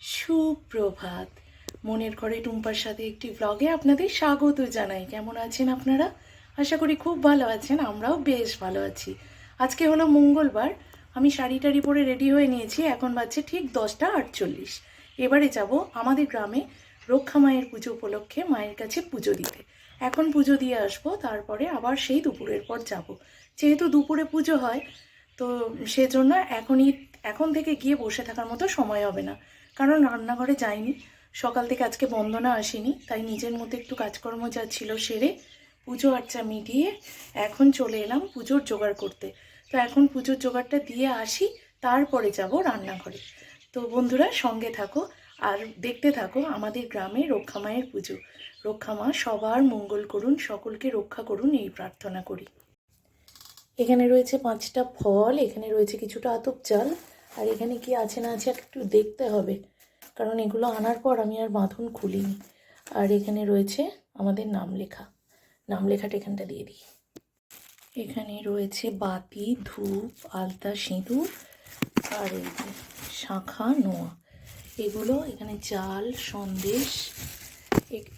সুপ্রভাত। মনের ঘরে টুম্পার সাথে একটি ব্লগে আপনাদের স্বাগত জানাই। কেমন আছেন আপনারা? আশা করি খুব ভালো আছেন, আমরাও বেশ ভালো আছি। আজকে হলো মঙ্গলবার, আমি শাড়ি টাড়ি পরে রেডি হয়ে নিয়েছি, এখন বাজছে ঠিক দশটা আটচল্লিশ। এবারে যাব আমাদের গ্রামে রক্ষা মায়ের পুজো উপলক্ষে মায়ের কাছে পুজো দিতে। এখন পুজো দিয়ে আসব, তারপরে আবার সেই দুপুরের পর যাব। যেহেতু দুপুরে পুজো হয়, তো সেজন্য এখনই এখন থেকে গিয়ে বসে থাকার মতো সময় হবে না। কারণ রান্নাঘরে যাইনি। সকাল থেকে আজকে বন্দনা আসেনি, তাই নিজের মধ্যে একটু কাজকর্ম যা ছিল সেরে পুজো আর্চা মিটিয়ে এখন চলে এলাম পুজোর জোগাড় করতে। তো এখন পুজোর জোগাড়টা দিয়ে আসি, তারপরে যাব রান্নাঘরে। তো বন্ধুরা, সঙ্গে থাকো আর দেখতে থাকো আমাদের গ্রামে রক্ষা মায়ের পুজো। রক্ষা মা সবার মঙ্গল করুন, সকলকে রক্ষা করুন, এই প্রার্থনা করি। এখানে রয়েছে পাঁচটা ফল, এখানে রয়েছে কিছুটা আতপ চাল আর এখানে কি আছে না আছে একটু দেখতে হবে। কারণ এগুলো আনার পর আমি আর বাঁধন খুলিনি। আর এখানে রয়েছে আমাদের নাম লেখা নাম লেখাটা এখানটা দিয়ে দিই। এখানে রয়েছে বাতি, ধূপ, আলতা, সিঁদুর আর এই যে শাঁখা, নোয়া। এগুলো এখানে চাল সন্দেশ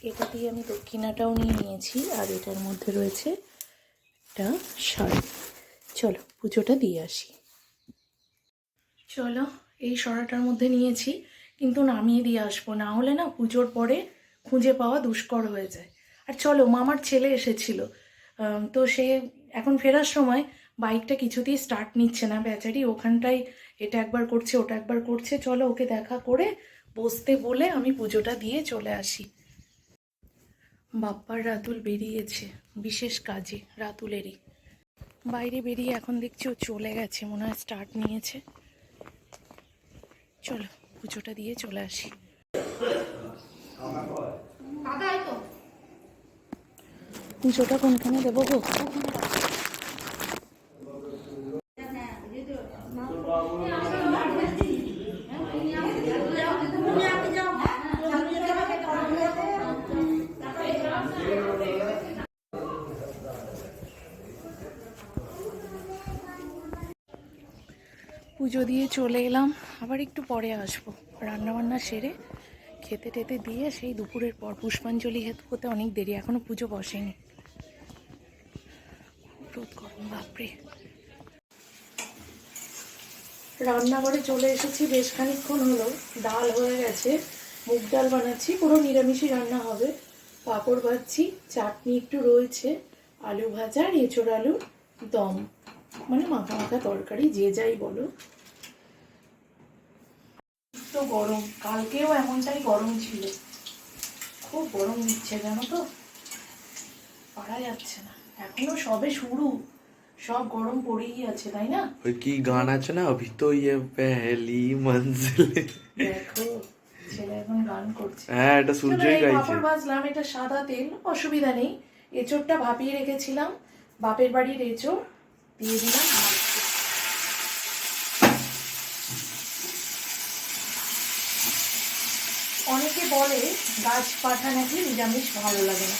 এটা দিয়ে আমি দক্ষিণাটাও নিয়ে নিয়েছি। আর এটার মধ্যে রয়েছে একটা শাড়ি। চলো পুজোটা দিয়ে আসি। চলো, এই সরাটার মধ্যে নিয়েছি, কিন্তু নামিয়ে দিয়ে আসব। না হলে না পুজোর পরে খুঁজে পাওয়া দুষ্কর হয়ে যায়। আর চলো, মামার ছেলে এসেছিল। তো সে এখন ফেরার সময় বাইকটা কিছুতেই স্টার্ট নিচ্ছে না। বেচারি ওখানটায় এটা একবার করছে, ওটা একবার করছে। চলো, ওকে দেখা করে বসতে বলে আমি পুজোটা দিয়ে চলে আসি। বাপ্পার রাতুল বেরিয়েছে, বিশেষ কাজে, রাতুলেরই। বাইরে বেরিয়ে এখন দেখছি ও চলে গেছে, মনে হয় স্টার্ট নিয়েছে। চলো পুজোটা দিয়ে চলে আসি। পুজোটা কোনখানে দেবো গো? পুজো দিয়ে চলে এলাম। আবার একটু পরে আসব। রান্নাবান্না সেরে খেতে টেতে দিয়ে সেই দুপুরের পর পুষ্পাঞ্জলি হেতু হতে অনেক দেরি। এখনও পুজো বসেনি। রোদ গরম, বাপরে। রান্নাঘরে চলে এসেছি। বেশ খানিক্ষণ হলো। ডাল হয়ে গেছে। মুগ ডাল বানাচ্ছি। পুরো নিরামিষই রান্না হবে। পাঁপড় ভাজছি। চাটনি একটু রয়েছে। আলু ভাজা এঁচোড় আলুর দম। মানে মাখা মাখা তরকারি যে যাই বলো। তো গরম। কালকেও এমনটাই গরম ছিল। খুব গরম দিচ্ছে জানো তো? পারা যাচ্ছে না। এখনও সবে শুরু। সব গরম পড়েই আছে তাই না? ওই কি গান আছে না? অভি তো ইয়ে পেহলি মঞ্জিল হ্যাঁ, এটা সাদা তেল অসুবিধা নেই। এচোরটা ভাপিয়ে রেখেছিলাম বাপের বাড়ির এচোর দিয়ে দিলাম অনেকে বলে গাছ পাঠা নাকি নিরামিষ ভালো লাগে না,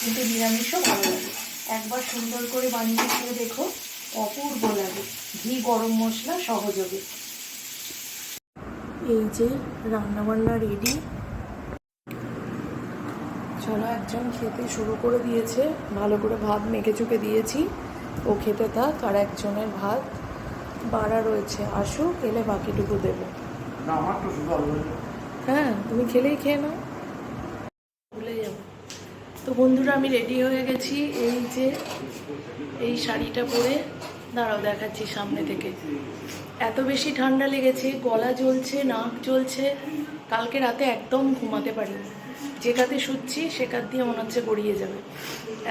কিন্তু নিরামিষও ভালো লাগে। একবার সুন্দর করে বানিয়ে খেয়ে দেখো, অপূর্ব লাগে। ঘি, গরম মশলা, সহযোগে। এই যে রান্নাবান্না রেডি চলো একজন খেতে শুরু করে দিয়েছে। ভালো করে ভাত মেখে চুকে দিয়েছি। ও খেতে থাক আর একজনের ভাত বাড়া রয়েছে। আসুক এলে বাকিটুকু দেবো। হ্যাঁ তুমি খেলেই খেয়ে নাও। ভুলে যাব। তো বন্ধুরা আমি রেডি হয়ে গেছি। এই যে এই শাড়িটা পরে দাঁড়াও দেখাচ্ছি সামনে থেকে। এত বেশি ঠান্ডা লেগেছে গলা জ্বলছে নাক জ্বলছে। কালকে রাতে একদম ঘুমাতে পারিনি। যে কাতে শুচ্ছি সে কাত দিয়ে মনে হচ্ছে গড়িয়ে যাবে।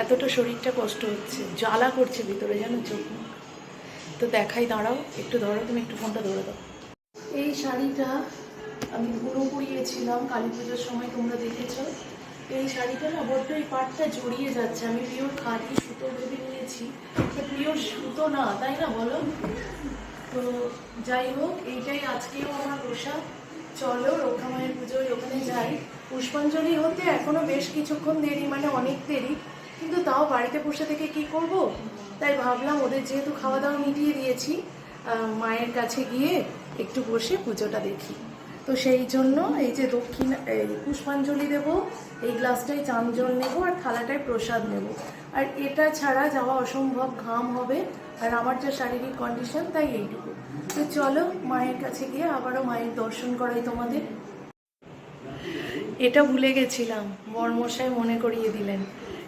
এতটা শরীরটা কষ্ট হচ্ছে, জ্বালা করছে ভিতরে, জানো চোখ তো দেখাই, দাঁড়াও, একটু ধরো, তুমি একটু ফোনটা ধরে দাও। এই শাড়িটা আমি পুরো পরিয়েছিলাম কালী পুজোর সময়, তোমরা দেখেছ। এই শাড়িটা না বড্ড এই পাটটা জড়িয়ে যাচ্ছে। আমি পিওর খাদি সুতো ভেবে নিয়েছি পিওর সুতো না, তাই না বলো? তো যাই হোক, এইটাই আজকেও আমার পোশাক। চলো রক্ষা মায়ের পুজোয় ওখানে যাই। পুষ্পাঞ্জলি হতে এখনও বেশ কিছুক্ষণ দেরি মানে অনেক দেরি। কিন্তু তাও বাড়িতে বসে থেকে কি করব? তাই ভাবলাম ওদের যেহেতু খাওয়া দাওয়া মিটিয়ে দিয়েছি মায়ের কাছে গিয়ে একটু বসে পুজোটা দেখি। তো সেই জন্য এই যে দক্ষিণ, এই পুষ্পাঞ্জলি দেব, এই গ্লাসটায় চান জল নেব আর থালাটায় প্রসাদ নেব। আর এটা ছাড়া যাওয়া অসম্ভব ঘাম হবে। আর আমার যা শারীরিক কন্ডিশন তাই এইটুকু। তো চলো, মায়ের কাছে গিয়ে আবারও মায়ের দর্শন করাই তোমাদের। এটা ভুলে গেছিলাম, বরমশাই মনে করিয়ে দিলেন।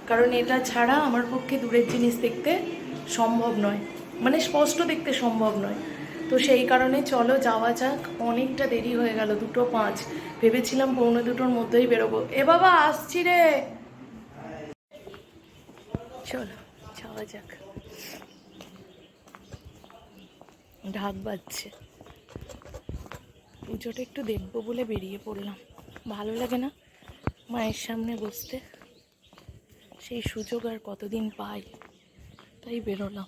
কারণ এটা ছাড়া আমার পক্ষে দূরের জিনিস দেখতে সম্ভব নয়। মানে স্পষ্ট দেখতে সম্ভব নয়। তো সেই কারণে চলো, যাওয়া যাক। অনেকটা দেরি হয়ে গেল, দুটো পাঁচ। ভেবেছিলাম পৌনে দুটোর মধ্যেই বেরোবো। এ বাবা, আসছি রে! চলো, যাওয়া যাক। ঢাক বাজছে। পুজোটা একটু দেখব বলে বেরিয়ে পড়লাম। ভালো লাগে না মায়ের সামনে বসতে? সেই সুযোগ আর কতদিন পাই? তাই বেরোলাম।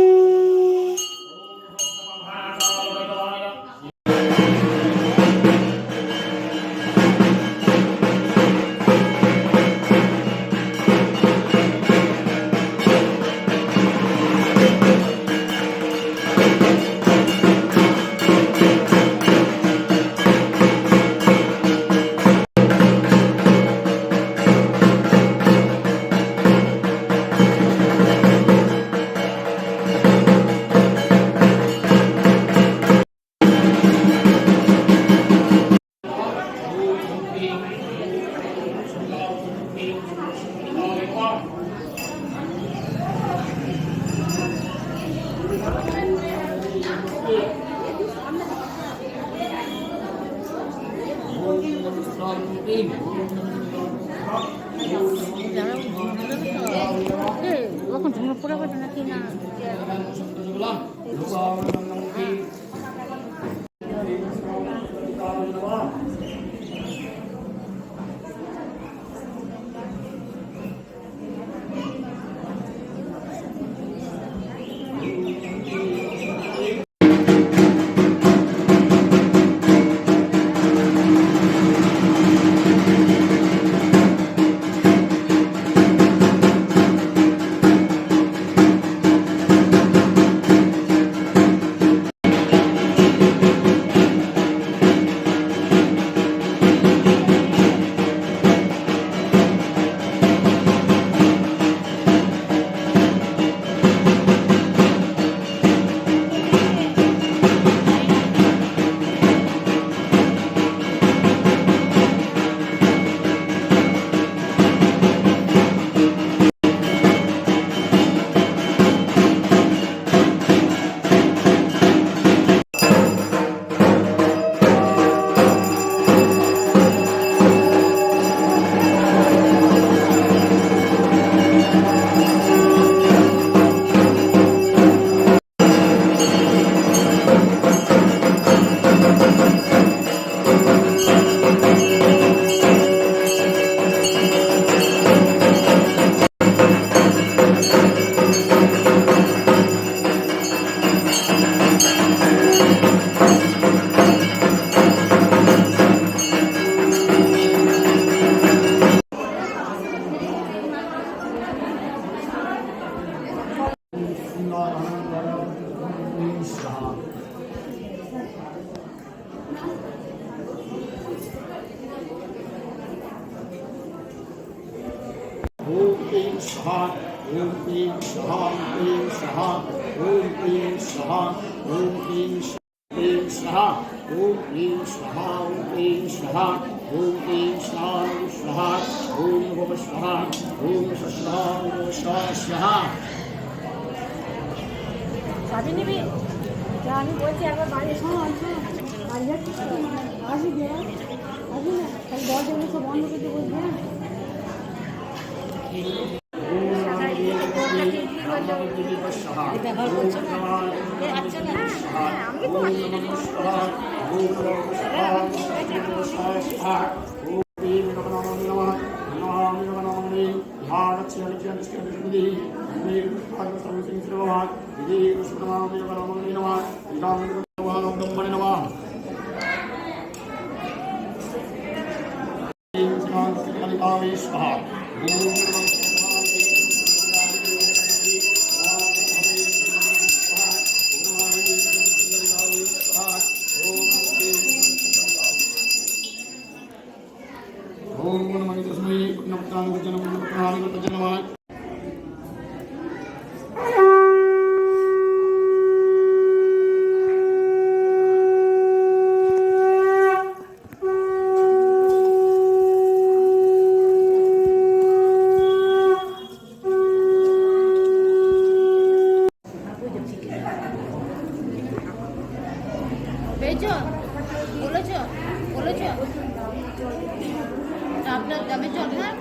ॐ ऐं ऐं स्वाहा ॐ ऐं स्वाहा ॐ ऐं स्वाहा ॐ ऐं स्वाहा स्वाहा ॐ भव स्वाहा ॐ स्वाहा ॐ स्वाहा स्वाहा চাবি নিবি যা আমি বলছি একবার বাড়ি শোন বাড়ি যাচ্ছিস তো? আসবি হ্যাঁ? আসবি না তাহলে দরজা গুলো সব বন্ধ করতে বলবি হ্যাঁ ব্যবহার করছ আমি তো আছি বলেছ? বলেছ? আপনার ডাবের জল হ্যাঁ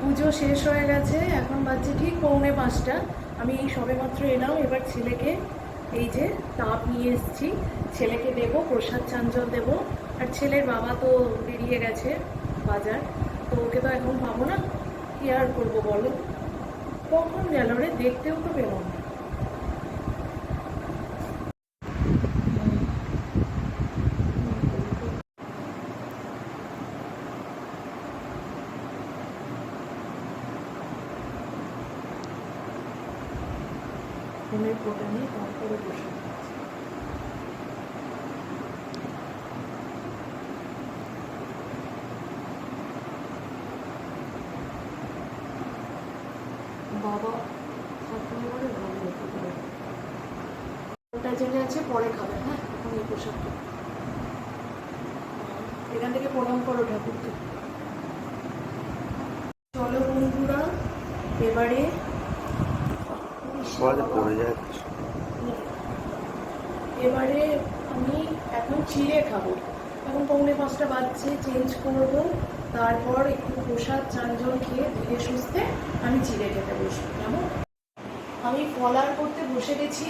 পুজো শেষ হয়ে গেছে এখন বাজছে ঠিক পৌনে পাঁচটা আমি এই সবেমাত্র এলাম, এবার ছেলেকে এই যে তাপ নিয়ে এসেছি। ছেলেকে দেব, প্রসাদ চাঞ্জল দেব। আর ছেলের বাবা তো বেরিয়ে গেছে বাজার, তো ওকে তো এখন পাবো না। কি আর করব বলো? কখন গেল রে? দেখতেও তো পেলাম না। ফোনের ফোটা নিয়ে তারপরে বসে বাবা জেনে আছে, পরে খাবে হ্যাঁ? এখন এই পোশাকটা এখান থেকে প্রণাম করো ঠাকুরকে চলো বন্ধুরা এবারে সবাই পড়ে যাচ্ছে এবারে আমি এখন চিড়ে খাব। এখন পৌনে পাঁচটা বাজছে চেঞ্জ করব। তারপর একটু প্রসাদ চাঞ্জল খেয়ে ধীরে সুস্থে আমি চিড়ে খেতে বসবো। কেমন? আমি ফলার করতে বসে গেছি।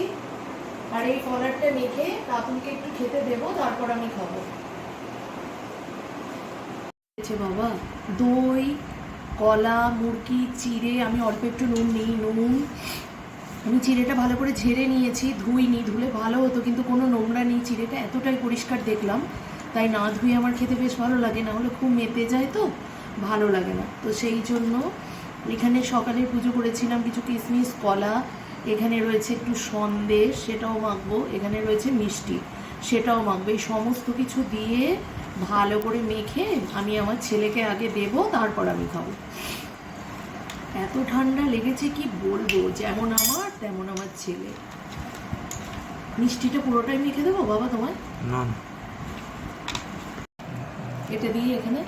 আর এই ফলারটা মেখে রাতুলকে একটু খেতে দেবো তারপর আমি খাব। বাবা দই কলা মুরগি চিড়ে আমি অল্প একটু নুন নিই নুন। আমি চিড়েটা ভালো করে ঝেড়ে নিয়েছি, ধুইনি, ধুলে ভালো হতো, কিন্তু কোনো নোংরা নেই, চিড়েটা এতটাই পরিষ্কার দেখলাম। তাই না ধুয়ে আমার খেতে বেশ ভালো লাগে, না হলে খুব মেতে যায় তো, ভালো লাগে না। তো সেই জন্য এখানে সকালে পুজো করেছিলাম কিছু কিশমিশ কলা, এখানে রয়েছে একটু সন্দেশ, সেটাও মাখবো, এখানে রয়েছে মিষ্টি, সেটাও মাখবো। এই সমস্ত কিছু দিয়ে ভালো করে মেখে আমি আমার ছেলেকে আগে দেবো, তারপর আমি খাব। এত ঠান্ডা লেগেছে কি বলব? যেমন আমার তেমন আমার ছেলে। মিষ্টিটা পুরোটাই মেখে দেবো বাবা তোমায়? না এটা দিয়ে এখানে।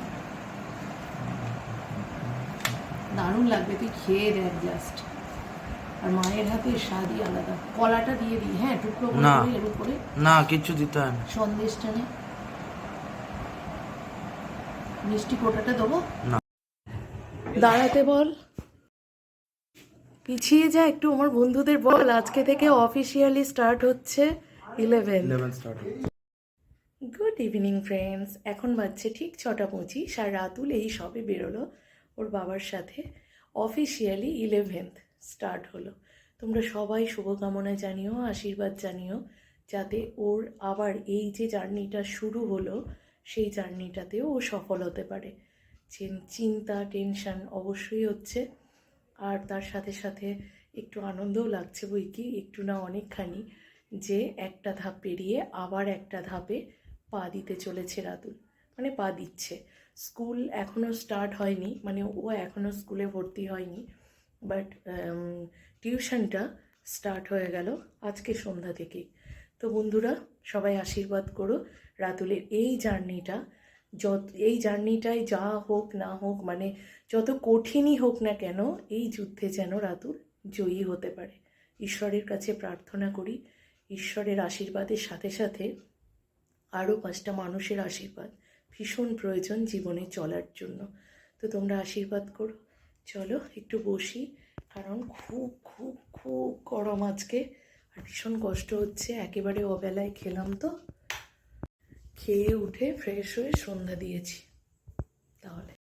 দারুণ লাগবে তুই খেয়ে দেখ জাস্ট আর মায়ের হাতে স্বাদই আলাদা। কলাটা দিয়ে দিই হ্যাঁ টুকরো করে এর উপরে। না কিচ্ছু দিতে হয় না। সন্দেশটা নে। মিষ্টি কোটাটা দেবো? না। দাঁড়াতে বল। পিছিয়ে যা একটু আমার বন্ধুদের বল। আজকে থেকে অফিসিয়ালি স্টার্ট হচ্ছে ইলেভেন গুড ইভিনিং ফ্রেন্ডস এখন বাজছে ঠিক ছটা পঁচিশ আর রাতুল এই সবে বেরোলো ওর বাবার সাথে। অফিসিয়ালি ইলেভেন্থ স্টার্ট হলো। তোমরা সবাই শুভকামনা জানিও আশীর্বাদ জানিও যাতে ওর আবার এই যে জার্নিটা শুরু হলো সেই জার্নিটাতেও ও সফল হতে পারে। চিন- চিন্তা টেনশন অবশ্যই হচ্ছে। আর তার সাথে সাথে একটু আনন্দও লাগছে বই কি, একটু না অনেকখানি, যে একটা ধাপ পেরিয়ে আবার একটা ধাপে পা দিতে চলেছে রাতুল মানে পা দিচ্ছে। স্কুল এখনও স্টার্ট হয়নি মানে ও এখনও স্কুলে ভর্তি হয়নি বাট টিউশনটা স্টার্ট হয়ে গেল আজকে সন্ধ্যা থেকেই তো বন্ধুরা, সবাই আশীর্বাদ করো, রাতুলের এই জার্নিটা যত, এই জার্নিটাই যা হোক না হোক মানে যত কঠিনই হোক না কেন, এই যুদ্ধে যেন রাতুল জয়ী হতে পারে। ঈশ্বরের কাছে প্রার্থনা করি, ঈশ্বরের আশীর্বাদের সাথে সাথে আরও পাঁচটা মানুষের আশীর্বাদ ভীষণ প্রয়োজন জীবনে চলার জন্য। তো তোমরা আশীর্বাদ করো। চলো একটু বসি, কারণ খুব খুব খুব গরম আজকে, আর ভীষণ কষ্ট হচ্ছে, একেবারে অবেলায় খেলাম তো। খেয়ে উঠে ফ্রেশ হয়ে সন্ধ্যা দিয়েছি। তাহলে।